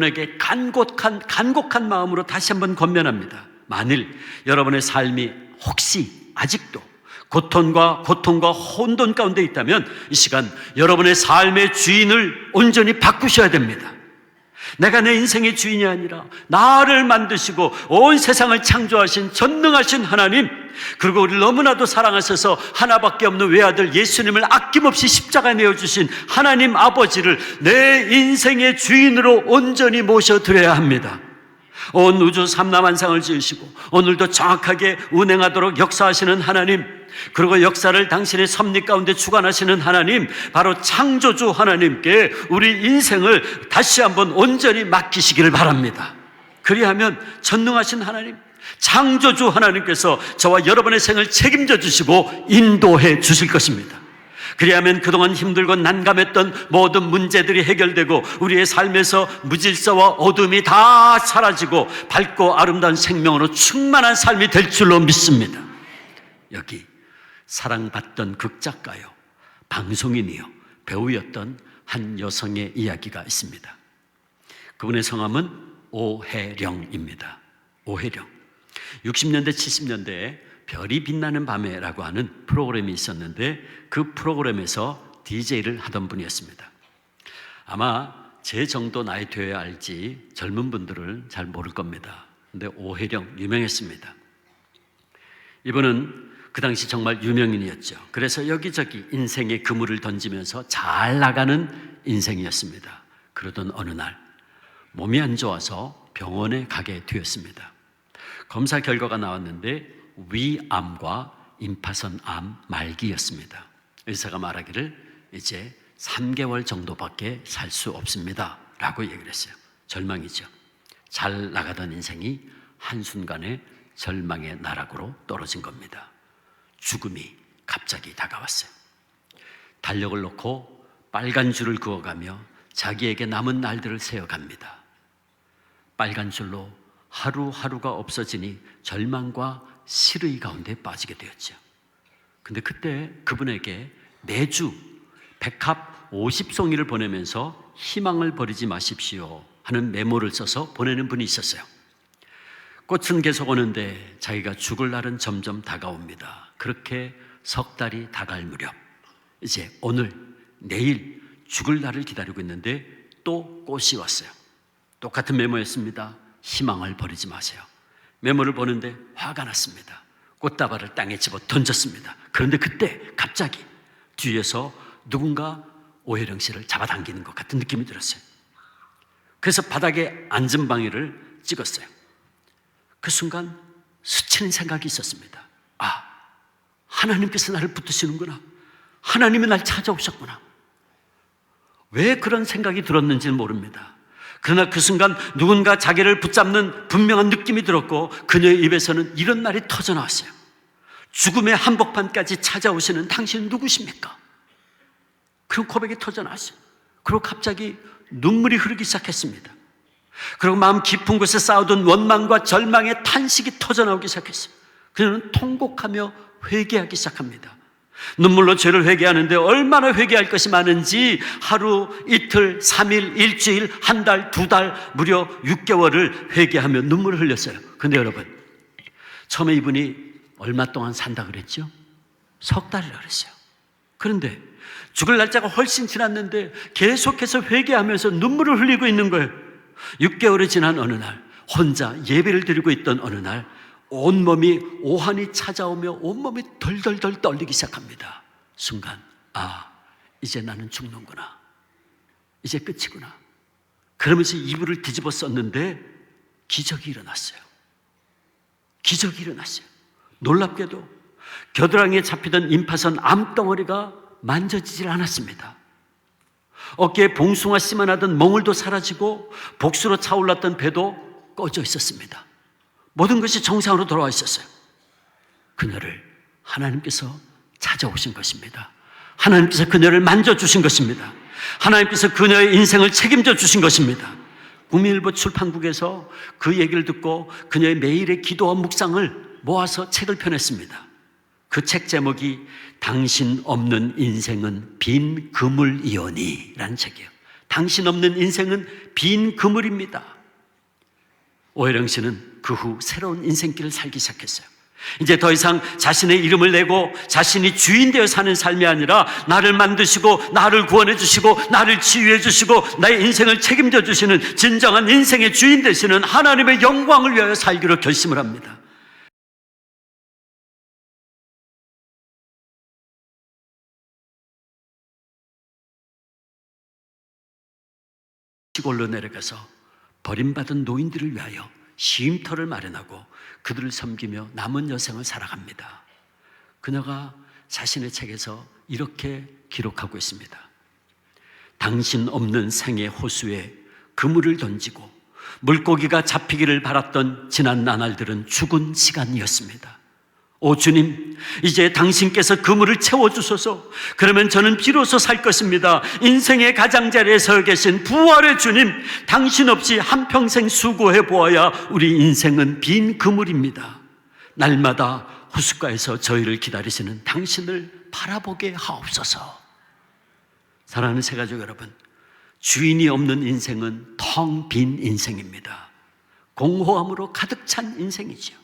여러분에게 간곡한 간곡한 마음으로 다시 한번 권면합니다. 만일 여러분의 삶이 혹시 아직도 고통과 고통과 혼돈 가운데 있다면 이 시간 여러분의 삶의 주인을 온전히 바꾸셔야 됩니다. 내가 내 인생의 주인이 아니라 나를 만드시고 온 세상을 창조하신 전능하신 하나님 그리고 우리를 너무나도 사랑하셔서 하나밖에 없는 외아들 예수님을 아낌없이 십자가에 내어주신 하나님 아버지를 내 인생의 주인으로 온전히 모셔드려야 합니다. 온 우주 삼라만상을 지으시고 오늘도 정확하게 운행하도록 역사하시는 하나님 그리고 역사를 당신의 섭리 가운데 주관하시는 하나님 바로 창조주 하나님께 우리 인생을 다시 한번 온전히 맡기시기를 바랍니다 그리하면 전능하신 하나님 창조주 하나님께서 저와 여러분의 생을 책임져 주시고 인도해 주실 것입니다 그리하면 그동안 힘들고 난감했던 모든 문제들이 해결되고 우리의 삶에서 무질서와 어둠이 다 사라지고 밝고 아름다운 생명으로 충만한 삶이 될 줄로 믿습니다. 여기 사랑받던 극작가요, 방송인이요, 배우였던 한 여성의 이야기가 있습니다. 그분의 성함은 오혜령입니다. 오혜령. 60년대, 70년대에 별이 빛나는 밤에라고 하는 프로그램이 있었는데 그 프로그램에서 DJ를 하던 분이었습니다. 아마 제 정도 나이 되어야 알지 젊은 분들은 잘 모를 겁니다. 근데 오혜령 유명했습니다. 이분은 그 당시 정말 유명인이었죠. 그래서 여기저기 인생의 그물을 던지면서 잘 나가는 인생이었습니다. 그러던 어느 날 몸이 안 좋아서 병원에 가게 되었습니다. 검사 결과가 나왔는데 위암과 임파선암 말기였습니다. 의사가 말하기를 이제 3개월 정도밖에 살 수 없습니다. 라고 얘기를 했어요. 절망이죠. 잘 나가던 인생이 한순간에 절망의 나락으로 떨어진 겁니다. 죽음이 갑자기 다가왔어요. 달력을 놓고 빨간 줄을 그어가며 자기에게 남은 날들을 세어갑니다. 빨간 줄로 하루하루가 없어지니 절망과 실의 가운데 빠지게 되었죠. 근데 그때 그분에게 매주 백합 50송이를 보내면서 희망을 버리지 마십시오 하는 메모를 써서 보내는 분이 있었어요. 꽃은 계속 오는데 자기가 죽을 날은 점점 다가옵니다. 그렇게 석 달이 다갈 무렵 이제 오늘 내일 죽을 날을 기다리고 있는데 또 꽃이 왔어요. 똑같은 메모였습니다. 희망을 버리지 마세요. 메모를 보는데 화가 났습니다. 꽃다발을 땅에 집어 던졌습니다. 그런데 그때 갑자기 뒤에서 누군가 오혜령 씨를 잡아당기는 것 같은 느낌이 들었어요. 그래서 바닥에 앉은 방해를 찍었어요. 그 순간 스치는 생각이 있었습니다. 아, 하나님께서 나를 붙드시는구나. 하나님이 날 찾아오셨구나. 왜 그런 생각이 들었는지는 모릅니다. 그러나 그 순간 누군가 자기를 붙잡는 분명한 느낌이 들었고 그녀의 입에서는 이런 말이 터져 나왔어요. 죽음의 한복판까지 찾아오시는 당신은 누구십니까? 그런 고백이 터져 나왔어요. 그리고 갑자기 눈물이 흐르기 시작했습니다. 그리고 마음 깊은 곳에 쌓아둔 원망과 절망의 탄식이 터져 나오기 시작했어요. 그녀는 통곡하며 회개하기 시작합니다. 눈물로 죄를 회개하는데 얼마나 회개할 것이 많은지 하루, 이틀, 삼일, 일주일, 한 달, 두 달, 무려 6개월을 회개하며 눈물을 흘렸어요. 근데 여러분, 처음에 이분이 얼마 동안 산다 그랬죠? 석 달이라 그랬어요. 그런데 죽을 날짜가 훨씬 지났는데 계속해서 회개하면서 눈물을 흘리고 있는 거예요. 6개월이 지난 어느 날, 혼자 예배를 드리고 있던 어느 날, 온몸이 오한이 찾아오며 온몸이 덜덜덜 떨리기 시작합니다. 순간, 아, 이제 나는 죽는구나. 이제 끝이구나. 그러면서 이불을 뒤집어 썼는데 기적이 일어났어요. 기적이 일어났어요. 놀랍게도 겨드랑이에 잡히던 임파선 암덩어리가 만져지질 않았습니다. 어깨에 봉숭아 씨만 하던 멍울도 사라지고 복수로 차올랐던 배도 꺼져 있었습니다. 모든 것이 정상으로 돌아와 있었어요. 그녀를 하나님께서 찾아오신 것입니다. 하나님께서 그녀를 만져주신 것입니다. 하나님께서 그녀의 인생을 책임져 주신 것입니다. 국민일보 출판국에서 그 얘기를 듣고 그녀의 매일의 기도와 묵상을 모아서 책을 펴냈습니다. 그 책 제목이 당신 없는 인생은 빈 그물이오니 라는 책이에요. 당신 없는 인생은 빈 그물입니다. 오혜령 씨는 그 후 새로운 인생길을 살기 시작했어요. 이제 더 이상 자신의 이름을 내고 자신이 주인 되어 사는 삶이 아니라 나를 만드시고 나를 구원해 주시고 나를 치유해 주시고 나의 인생을 책임져 주시는 진정한 인생의 주인 되시는 하나님의 영광을 위하여 살기로 결심을 합니다. 시골로 내려가서 버림받은 노인들을 위하여 쉼터를 마련하고 그들을 섬기며 남은 여생을 살아갑니다. 그녀가 자신의 책에서 이렇게 기록하고 있습니다. 당신 없는 생의 호수에 그물을 던지고 물고기가 잡히기를 바랐던 지난 나날들은 죽은 시간이었습니다. 오 주님, 이제 당신께서 그물을 채워주소서. 그러면 저는 비로소 살 것입니다. 인생의 가장자리에 서 계신 부활의 주님, 당신 없이 한평생 수고해 보아야 우리 인생은 빈 그물입니다. 날마다 호숫가에서 저희를 기다리시는 당신을 바라보게 하옵소서. 사랑하는 새 가족 여러분, 주인이 없는 인생은 텅 빈 인생입니다. 공허함으로 가득 찬 인생이죠.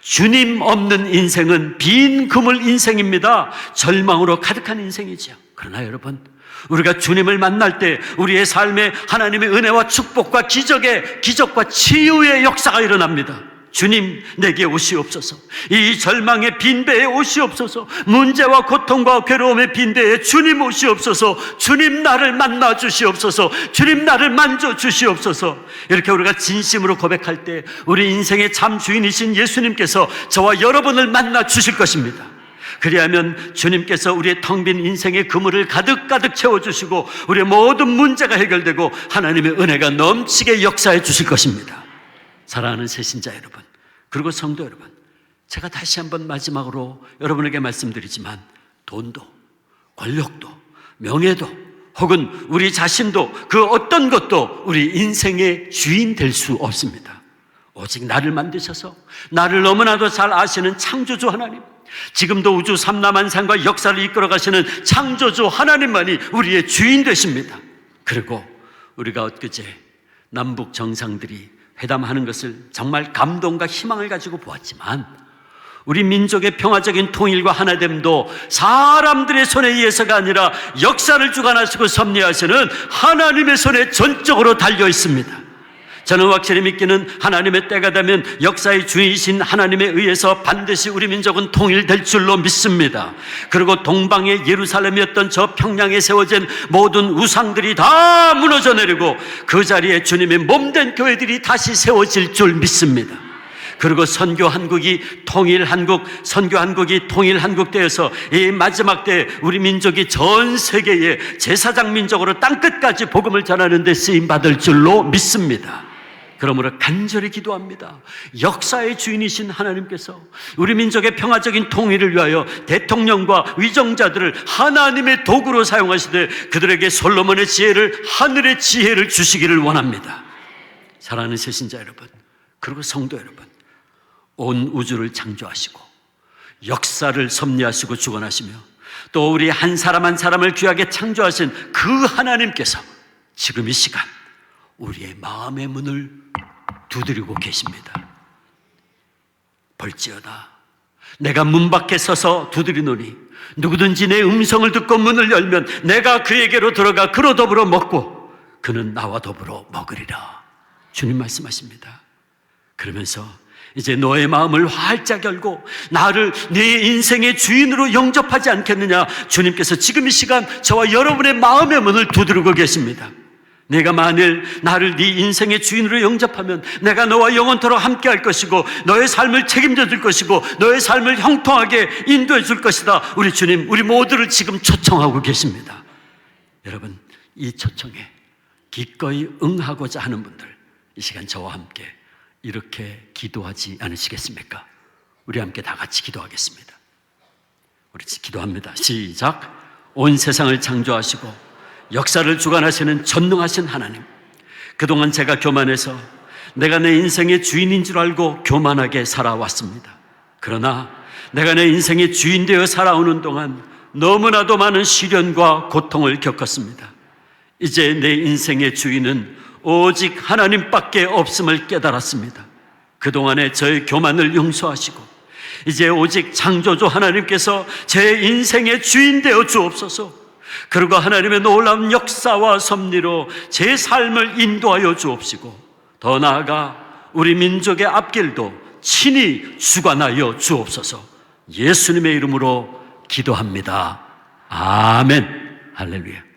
주님 없는 인생은 빈 그물 인생입니다. 절망으로 가득한 인생이죠. 그러나 여러분, 우리가 주님을 만날 때 우리의 삶에 하나님의 은혜와 축복과 기적의 기적과 치유의 역사가 일어납니다. 주님 내게 오시옵소서. 이 절망의 빈배에 오시옵소서. 문제와 고통과 괴로움의 빈배에 주님 오시옵소서. 주님 나를 만나 주시옵소서. 주님 나를 만져 주시옵소서. 이렇게 우리가 진심으로 고백할 때 우리 인생의 참 주인이신 예수님께서 저와 여러분을 만나 주실 것입니다. 그리하면 주님께서 우리의 텅 빈 인생의 그물을 가득가득 채워주시고 우리의 모든 문제가 해결되고 하나님의 은혜가 넘치게 역사해 주실 것입니다. 사랑하는 새신자 여러분, 그리고 성도 여러분, 제가 다시 한번 마지막으로 여러분에게 말씀드리지만 돈도, 권력도, 명예도, 혹은 우리 자신도 그 어떤 것도 우리 인생의 주인 될 수 없습니다. 오직 나를 만드셔서 나를 너무나도 잘 아시는 창조주 하나님, 지금도 우주 삼라만상과 역사를 이끌어 가시는 창조주 하나님만이 우리의 주인 되십니다. 그리고 우리가 엊그제 남북 정상들이 회담하는 것을 정말 감동과 희망을 가지고 보았지만 우리 민족의 평화적인 통일과 하나됨도 사람들의 손에 의해서가 아니라 역사를 주관하시고 섭리하시는 하나님의 손에 전적으로 달려 있습니다. 저는 확실히 믿기는 하나님의 때가 되면 역사의 주이신 하나님에 의해서 반드시 우리 민족은 통일될 줄로 믿습니다. 그리고 동방의 예루살렘이었던 저 평양에 세워진 모든 우상들이 다 무너져 내리고 그 자리에 주님의 몸된 교회들이 다시 세워질 줄 믿습니다. 그리고 선교 한국이 통일 한국, 선교 한국이 통일 한국 되어서 이 마지막 때 우리 민족이 전 세계에 제사장 민족으로 땅끝까지 복음을 전하는 데 쓰임 받을 줄로 믿습니다. 그러므로 간절히 기도합니다. 역사의 주인이신 하나님께서 우리 민족의 평화적인 통일을 위하여 대통령과 위정자들을 하나님의 도구로 사용하시되 그들에게 솔로몬의 지혜를 하늘의 지혜를 주시기를 원합니다. 사랑하는 세신자 여러분, 그리고 성도 여러분, 온 우주를 창조하시고 역사를 섭리하시고 주관하시며 또 우리 한 사람 한 사람을 귀하게 창조하신 그 하나님께서 지금 이 시간 우리의 마음의 문을 두드리고 계십니다. 벌지어다. 내가 문 밖에 서서 두드리노니 누구든지 내 음성을 듣고 문을 열면 내가 그에게로 들어가 그로 더불어 먹고 그는 나와 더불어 먹으리라. 주님 말씀하십니다. 그러면서 이제 너의 마음을 활짝 열고 나를 네 인생의 주인으로 영접하지 않겠느냐? 주님께서 지금 이 시간 저와 여러분의 마음의 문을 두드리고 계십니다. 내가 만일 나를 네 인생의 주인으로 영접하면 내가 너와 영원토록 함께 할 것이고 너의 삶을 책임져 줄 것이고 너의 삶을 형통하게 인도해 줄 것이다. 우리 주님, 우리 모두를 지금 초청하고 계십니다. 여러분, 이 초청에 기꺼이 응하고자 하는 분들 이 시간 저와 함께 이렇게 기도하지 않으시겠습니까? 우리 함께 다 같이 기도하겠습니다. 우리 기도합니다. 시작. 온 세상을 창조하시고 역사를 주관하시는 전능하신 하나님. 그동안 제가 교만해서 내가 내 인생의 주인인 줄 알고 교만하게 살아왔습니다. 그러나 내가 내 인생의 주인 되어 살아오는 동안 너무나도 많은 시련과 고통을 겪었습니다. 이제 내 인생의 주인은 오직 하나님밖에 없음을 깨달았습니다. 그동안의 저의 교만을 용서하시고 이제 오직 창조주 하나님께서 제 인생의 주인 되어 주옵소서. 그리고 하나님의 놀라운 역사와 섭리로 제 삶을 인도하여 주옵시고 더 나아가 우리 민족의 앞길도 친히 주관하여 주옵소서. 예수님의 이름으로 기도합니다. 아멘. 할렐루야.